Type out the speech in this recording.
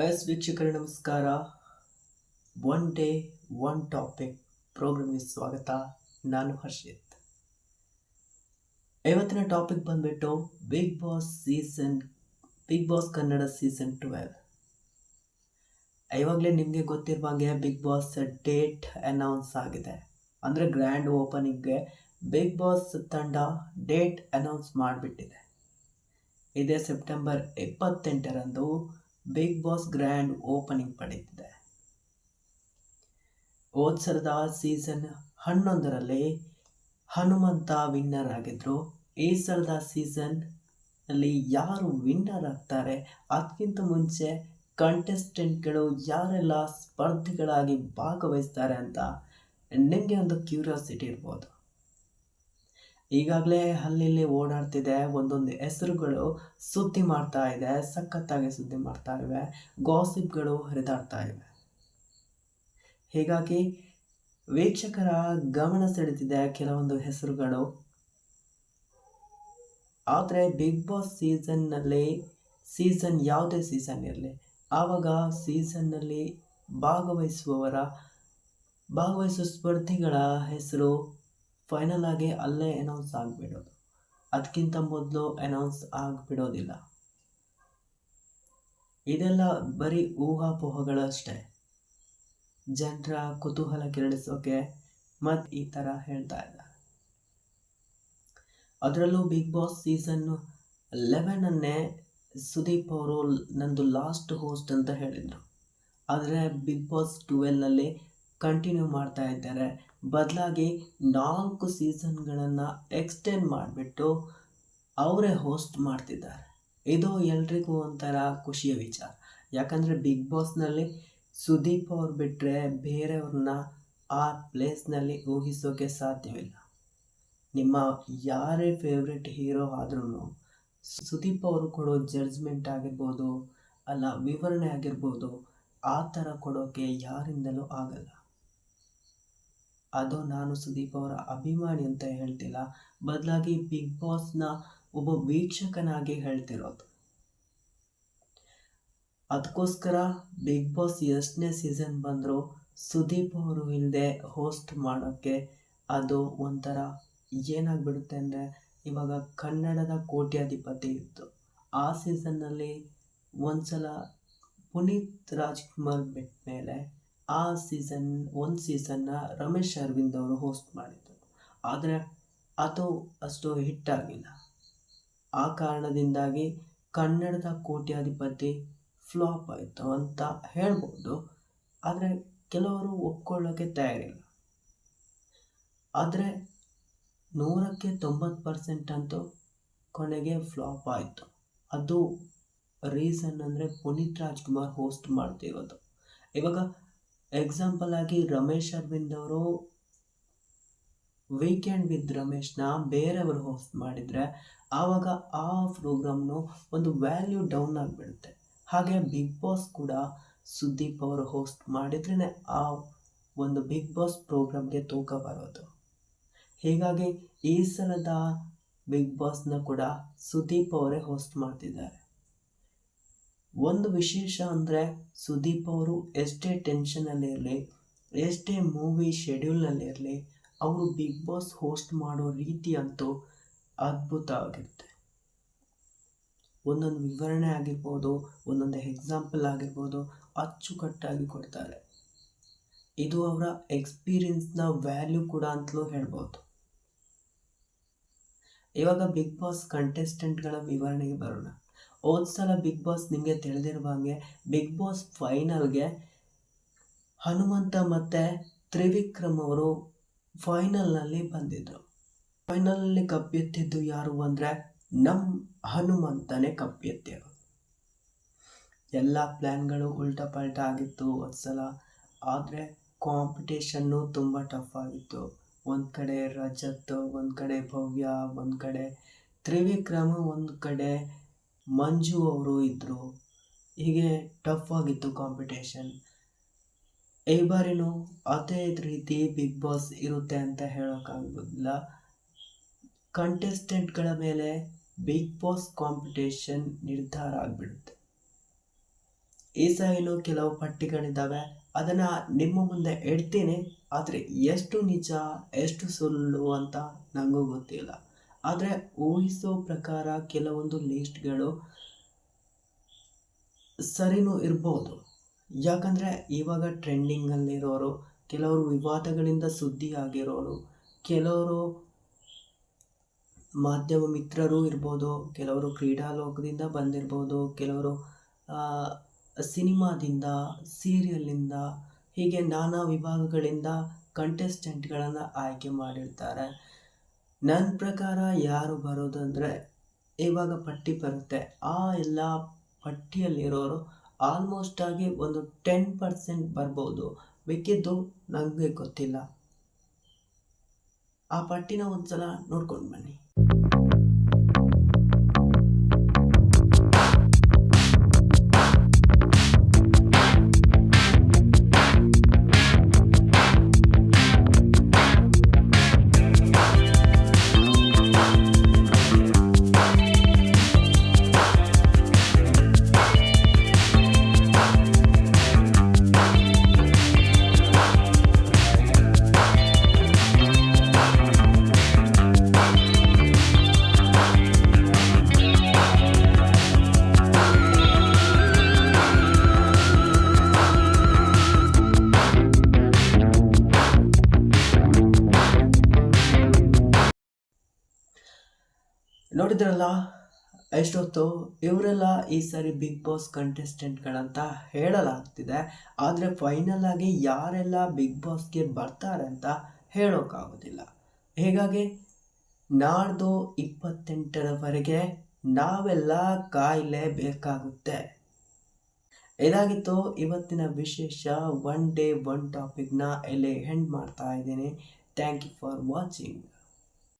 S ವೀಕ್ಷಕರೇ ನಮಸ್ಕಾರ. One day one topic ಪ್ರೋಗ್ರಾಮ್ಗೆ ಸ್ವಾಗತ. ನಾನು ಹರ್ಷಿತ್. ಇವತ್ತಿನ ಟಾಪಿಕ್ ಬಂದ್ಬಿಟ್ಟು big boss season big boss Kannada season twelve ಇವಾಗಲೇ ನಿಮಗೆ ಗೊತ್ತಿರುವ ಹಾಗೆ ಬಿಗ್ ಬಾಸ್ ಡೇಟ್ ಅನೌನ್ಸ್ ಆಗಿದೆ. ಅಂದರೆ ಗ್ರ್ಯಾಂಡ್ ಓಪನಿಂಗ್ಗೆ ಬಿಗ್ ಬಾಸ್ ತಂಡ ಡೇಟ್ ಅನೌನ್ಸ್ ಮಾಡಿಬಿಟ್ಟಿದೆ. ಇದೇ ಸೆಪ್ಟೆಂಬರ್ ಇಪ್ಪತ್ತೆಂಟರಂದು ಬಿಗ್ ಬಾಸ್ ಗ್ರ್ಯಾಂಡ್ ಓಪನಿಂಗ್ ಪಡೆದಿದೆ. ಹೋದ ಸೀಸನ್ ಹನ್ನೊಂದರಲ್ಲಿ ಹನುಮಂತ ವಿನ್ನರ್ ಆಗಿದ್ರು. ಈ ಸಲದ ಸೀಸನ್ ಅಲ್ಲಿ ಯಾರು ವಿನ್ನರ್ ಆಗ್ತಾರೆ? ಅದಕ್ಕಿಂತ ಮುಂಚೆ ಕಂಟೆಸ್ಟೆಂಟ್ಗಳು ಯಾರೆಲ್ಲ ಸ್ಪರ್ಧಿಗಳಾಗಿ ಭಾಗವಹಿಸ್ತಾರೆ ಅಂತ ನಿಮಗೆ ಒಂದು ಕ್ಯೂರಿಯಾಸಿಟಿ ಇರ್ಬೋದು. ಈಗಾಗಲೇ ಅಲ್ಲಿ ಓಡಾಡ್ತಿದೆ. ಒಂದೊಂದು ಹೆಸರುಗಳು ಸುದ್ದಿ ಮಾಡ್ತಾ ಇದೆ. ಸಖತ್ತಾಗಿ ಸುದ್ದಿ ಮಾಡ್ತಾ ಇವೆ. ಗಾಸಿಪ್ಗಳು ಹರಿದಾಡ್ತಾ ಇವೆ. ಹೀಗಾಗಿ ವೀಕ್ಷಕರ ಗಮನ ಸೆಳೆದಿದೆ ಕೆಲವೊಂದು ಹೆಸರುಗಳು. ಆದರೆ ಬಿಗ್ ಬಾಸ್ ಸೀಸನ್ನಲ್ಲಿ ಸೀಸನ್ ಯಾವುದೇ ಸೀಸನ್ ಇರಲಿ, ಆವಾಗ ಸೀಸನ್ನಲ್ಲಿ ಭಾಗವಹಿಸುವವರ, ಭಾಗವಹಿಸುವ ಸ್ಪರ್ಧಿಗಳ ಹೆಸರು ಫೈನಲ್ ಆಗಿ ಅಲ್ಲೇ ಅನೌನ್ಸ್ ಆಗಿಬಿಡೋದು. ಅದಕ್ಕಿಂತ ಮೊದಲು ಅನೌನ್ಸ್ ಆಗಿಬಿಡೋದಿಲ್ಲ. ಇದೆಲ್ಲ ಬರೀ ಊಹಾಪೋಹಗಳಷ್ಟೇ ಜನರ ಕುತೂಹಲ ಕೆರಳಿಸೋಕೆ ಮತ್ತು ಈ ಥರ ಹೇಳ್ತಾ ಇದ್ದಾರೆ ಅದರಲ್ಲೂ ಬಿಗ್ ಬಾಸ್ ಸೀಸನ್ ಲೆವೆನನ್ನೇ ಸುದೀಪ್ ಅವರು ನಂದು ಲಾಸ್ಟ್ ಹೋಸ್ಟ್ ಅಂತ ಹೇಳಿದರು. ಆದರೆ ಬಿಗ್ ಬಾಸ್ ಟ್ವೆಲ್ನಲ್ಲಿ ಕಂಟಿನ್ಯೂ ಮಾಡ್ತಾ ಇದ್ದಾರೆ. ಬದಲಾಗಿ ನಾಲ್ಕು ಸೀಸನ್ಗಳನ್ನು ಎಕ್ಸ್ಟೆಂಡ್ ಮಾಡಿಬಿಟ್ಟು ಅವರೇ ಹೋಸ್ಟ್ ಮಾಡ್ತಿದ್ದಾರೆ. ಇದು ಎಲ್ರಿಗೂ ಒಂಥರ ಖುಷಿಯ ವಿಚಾರ. ಯಾಕಂದರೆ ಬಿಗ್ ಬಾಸ್ನಲ್ಲಿ ಸುದೀಪ್ ಅವ್ರು ಬಿಟ್ಟರೆ ಬೇರೆಯವ್ರನ್ನ ಆ ಪ್ಲೇಸ್ನಲ್ಲಿ ಊಹಿಸೋಕೆ ಸಾಧ್ಯವಿಲ್ಲ. ನಿಮ್ಮ ಯಾರೇ ಫೇವ್ರೆಟ್ ಹೀರೋ ಆದ್ರೂ ಸುದೀಪ್ ಅವರು ಕೊಡೋ ಜಡ್ಜ್ಮೆಂಟ್ ಆಗಿರ್ಬೋದು, ಅಲ್ಲ ವಿವರಣೆ ಆಗಿರ್ಬೋದು, ಆ ಥರ ಕೊಡೋಕೆ ಯಾರಿಂದಲೂ ಆಗಲ್ಲ. ಅದು ನಾನು ಸುದೀಪ್ ಅವರ ಅಭಿಮಾನಿ ಅಂತ ಹೇಳ್ತಿಲ್ಲ. ಬದಲಾಗಿ ಬಿಗ್ ಬಾಸ್ನ ಒಬ್ಬ ವೀಕ್ಷಕನಾಗಿ ಹೇಳ್ತಿರೋದು. ಅದಕ್ಕೋಸ್ಕರ ಬಿಗ್ ಬಾಸ್ ಎಷ್ಟನೇ ಸೀಸನ್ ಬಂದರೂ ಸುದೀಪ್ ಅವರು ಇಲ್ಲದೆ ಹೋಸ್ಟ್ ಮಾಡೋಕ್ಕೆ ಅದು ಒಂಥರ ಏನಾಗ್ಬಿಡುತ್ತೆ ಅಂದರೆ ಇವಾಗ ಕನ್ನಡದ ಕೋಟ್ಯಾಧಿಪತಿ ಇತ್ತು ಆ ಸೀಸನ್ನಲ್ಲಿ ಒಂದ್ಸಲ ಪುನೀತ್ ರಾಜ್ಕುಮಾರ್ ಬಿಟ್ಟ ಮೇಲೆ ಆ ಸೀಸನ್, ಒಂದು ಸೀಸನ್ನ ರಮೇಶ್ ಅರವಿಂದ್ ಅವರು ಹೋಸ್ಟ್ ಮಾಡಿದರು ಆದರೆ ಅದು ಅಷ್ಟು ಹಿಟ್ ಆಗಿಲ್ಲ. ಆ ಕಾರಣದಿಂದಾಗಿ ಕನ್ನಡದ ಕೋಟ್ಯಾಧಿಪತಿ ಫ್ಲಾಪ್ ಆಯಿತು ಅಂತ ಹೇಳ್ಬೋದು. ಆದರೆ ಕೆಲವರು ಒಪ್ಕೊಳ್ಳೋಕ್ಕೆ ತಯಾರಿಲ್ಲ. ಆದರೆ ನೂರಕ್ಕೆ ತೊಂಬತ್ತು ಪರ್ಸೆಂಟ್ ಅಂತೂ ಕೊನೆಗೆ ಫ್ಲಾಪ್ ಆಯಿತು. ಅದು ರೀಸನ್ ಅಂದರೆ ಪುನೀತ್ ರಾಜ್ಕುಮಾರ್ ಹೋಸ್ಟ್ ಮಾಡ್ತಿರೋದು. ಇವಾಗ ಎಕ್ಸಾಂಪಲ್ ಆಗಿ ರಮೇಶ್ ಅರವಿಂದ್ ಅವರು ವೀಕೆಂಡ್ ವಿತ್ ರಮೇಶ್ನ ಬೇರೆಯವರು ಹೋಸ್ಟ್ ಮಾಡಿದರೆ ಆವಾಗ ಆ ಪ್ರೋಗ್ರಾಮ್ನು ಒಂದು ವ್ಯಾಲ್ಯೂ ಡೌನ್ ಆಗಿಬಿಡುತ್ತೆ. ಹಾಗೆ ಬಿಗ್ ಬಾಸ್ ಕೂಡ ಸುದೀಪ್ ಅವರು ಹೋಸ್ಟ್ ಮಾಡಿದ್ರೇ ಆ ಒಂದು ಬಿಗ್ ಬಾಸ್ ಪ್ರೋಗ್ರಾಮ್ಗೆ ತೂಕ ಬರೋದು. ಹೀಗಾಗಿ ಈ ಸಲದ ಬಿಗ್ ಬಾಸ್ನ ಕೂಡ ಸುದೀಪ್ ಅವರೇ ಹೋಸ್ಟ್ ಮಾಡ್ತಿದ್ದಾರೆ. ಒಂದು ವಿಶೇಷ ಅಂದರೆ ಸುದೀಪ್ ಅವರು ಎಷ್ಟೇ ಟೆನ್ಷನಲ್ಲಿರಲಿ ಎಷ್ಟೇ ಮೂವಿ ಶೆಡ್ಯೂಲ್ನಲ್ಲಿರಲಿ ಅವರು ಬಿಗ್ ಬಾಸ್ ಹೋಸ್ಟ್ ಮಾಡೋ ರೀತಿ ಅಂತೂ ಅದ್ಭುತ ಆಗಿರುತ್ತೆ. ಒಂದೊಂದು ವಿವರಣೆ ಆಗಿರ್ಬೋದು, ಒಂದೊಂದು ಎಕ್ಸಾಂಪಲ್ ಆಗಿರ್ಬೋದು ಅಚ್ಚುಕಟ್ಟಾಗಿ ಕೊಡ್ತಾರೆ. ಇದು ಅವರ ಎಕ್ಸ್ಪೀರಿಯನ್ಸ್ನ ವ್ಯಾಲ್ಯೂ ಕೂಡ ಅಂತಲೂ ಹೇಳ್ಬೋದು. ಇವಾಗ ಬಿಗ್ ಬಾಸ್ ಕಂಟೆಸ್ಟೆಂಟ್ಗಳ ವಿವರಣೆಗೆ ಬರೋಣ. ಹೋದ ಸಲ ಬಿಗ್ ಬಾಸ್ ನಿಮಗೆ ತಿಳಿದಿರುವ ಹಾಗೆ ಬಿಗ್ ಬಾಸ್ ಫೈನಲ್ಗೆ ಹನುಮಂತ ಮತ್ತು ತ್ರಿವಿಕ್ರಮ್ ಅವರು ಫೈನಲ್ನಲ್ಲಿ ಬಂದಿದ್ದರು ಫೈನಲ್ನಲ್ಲಿ ಕಪ್ಪೆತ್ತಿದ್ದು ಯಾರು ಅಂದರೆ ನಮ್ಮ ಹನುಮಂತನೇ ಕಪ್ಪೆತ್ತಿರು ಎಲ್ಲ ಪ್ಲ್ಯಾನ್ಗಳು ಉಲ್ಟಾ ಪಲ್ಟ ಆಗಿತ್ತು ಸಲ. ಆದರೆ ಕಾಂಪಿಟೇಷನ್ನು ತುಂಬ ಟಫ್ ಆಗಿತ್ತು. ಒಂದು ಕಡೆ ರಜತ್, ಒಂದು ಕಡೆ ಭವ್ಯ, ಒಂದು ಕಡೆ ತ್ರಿವಿಕ್ರಮ್, ಒಂದು ಕಡೆ ಮಂಜು ಅವರು ಇದ್ದರು ಹೀಗೆ ಟಫ್ ಆಗಿತ್ತು ಕಾಂಪಿಟೇಷನ್ ಈ ಬಾರಿನೂ ಅದೇ ರೀತಿ ಬಿಗ್ ಬಾಸ್ ಇರುತ್ತೆ ಅಂತ ಹೇಳೋಕ್ಕಾಗೋದಿಲ್ಲ ಕಂಟೆಸ್ಟೆಂಟ್ಗಳ ಮೇಲೆ ಬಿಗ್ ಬಾಸ್ ಕಾಂಪಿಟೇಷನ್ ನಿರ್ಧಾರ ಆಗಿಬಿಡುತ್ತೆ. ಈ ಇನ್ನು ಕೆಲವು ಪಟ್ಟಿಗಳಿದ್ದಾವೆ. ಅದನ್ನು ನಿಮ್ಮ ಮುಂದೆ ಇಡ್ತೀನಿ. ಆದರೆ ಎಷ್ಟು ನಿಜ, ಎಷ್ಟು ಸುಳ್ಳು ಅಂತ ನನಗೂ ಗೊತ್ತಿಲ್ಲ. ಆದರೆ ಊಹಿಸೋ ಪ್ರಕಾರ ಕೆಲವೊಂದು ಲಿಸ್ಟ್ಗಳು ಸರಿನೂ ಇರ್ಬೋದು. ಯಾಕಂದರೆ ಇವಾಗ ಟ್ರೆಂಡಿಂಗಲ್ಲಿರೋರು ಕೆಲವರು ವಿವಾದಗಳಿಂದ ಸುದ್ದಿ ಆಗಿರೋರು ಕೆಲವರು ಮಾಧ್ಯಮ ಮಿತ್ರರು ಇರ್ಬೋದು, ಕೆಲವರು ಕ್ರೀಡಾ ಲೋಕದಿಂದ ಬಂದಿರ್ಬೋದು, ಕೆಲವರು ಸಿನಿಮಾದಿಂದ, ಸೀರಿಯಲ್ನಿಂದ, ಹೀಗೆ ನಾನಾ ವಿಭಾಗಗಳಿಂದ ಕಂಟೆಸ್ಟೆಂಟ್ಗಳನ್ನು ಆಯ್ಕೆ ಮಾಡಿರ್ತಾರೆ. ನನ್ನ ಪ್ರಕಾರ ಯಾರು ಬರೋದು ಅಂದರೆ ಇವಾಗ ಪಟ್ಟಿ ಬರುತ್ತೆ. ಆ ಎಲ್ಲ ಪಟ್ಟಿಯಲ್ಲಿರೋರು ಆಲ್ಮೋಸ್ಟ್ ಆಗಿ ಒಂದು ಟೆನ್ ಪರ್ಸೆಂಟ್ ಬರ್ಬೋದು. ಬೇಕಿದ್ದು ನನಗೆ ಗೊತ್ತಿಲ್ಲ. ಆ ಪಟ್ಟಿನ ಒಂದು ಸಲ ನೋಡ್ಕೊಂಡು ಬನ್ನಿ. ನೋಡಿದ್ರಲ್ಲ ಎಷ್ಟೊತ್ತು ಇವರೆಲ್ಲ ಈ ಸಾರಿ ಬಿಗ್ ಬಾಸ್ ಕಂಟೆಸ್ಟೆಂಟ್ಗಳಂತ ಹೇಳಲಾಗ್ತಿದೆ. ಆದರೆ ಫೈನಲ್ ಆಗಿ ಯಾರೆಲ್ಲ ಬಿಗ್ ಬಾಸ್ಗೆ ಬರ್ತಾರೆ ಅಂತ ಹೇಳೋಕ್ಕಾಗೋದಿಲ್ಲ ಹೀಗಾಗಿ ನಾಡ್ದು ಇಪ್ಪತ್ತೆಂಟರವರೆಗೆ ನಾವೆಲ್ಲ ಕಾಯಲೇಬೇಕಾಗುತ್ತೆ ಇದಾಗಿತ್ತು ಇವತ್ತಿನ ವಿಶೇಷ ಒನ್ ಡೇ ಒನ್ ಟಾಪಿಕ್ನ ಇಲ್ಲಿ ಹೆಂಡ್ ಮಾಡ್ತಾ ಇದ್ದೀನಿ. Thank you for watching.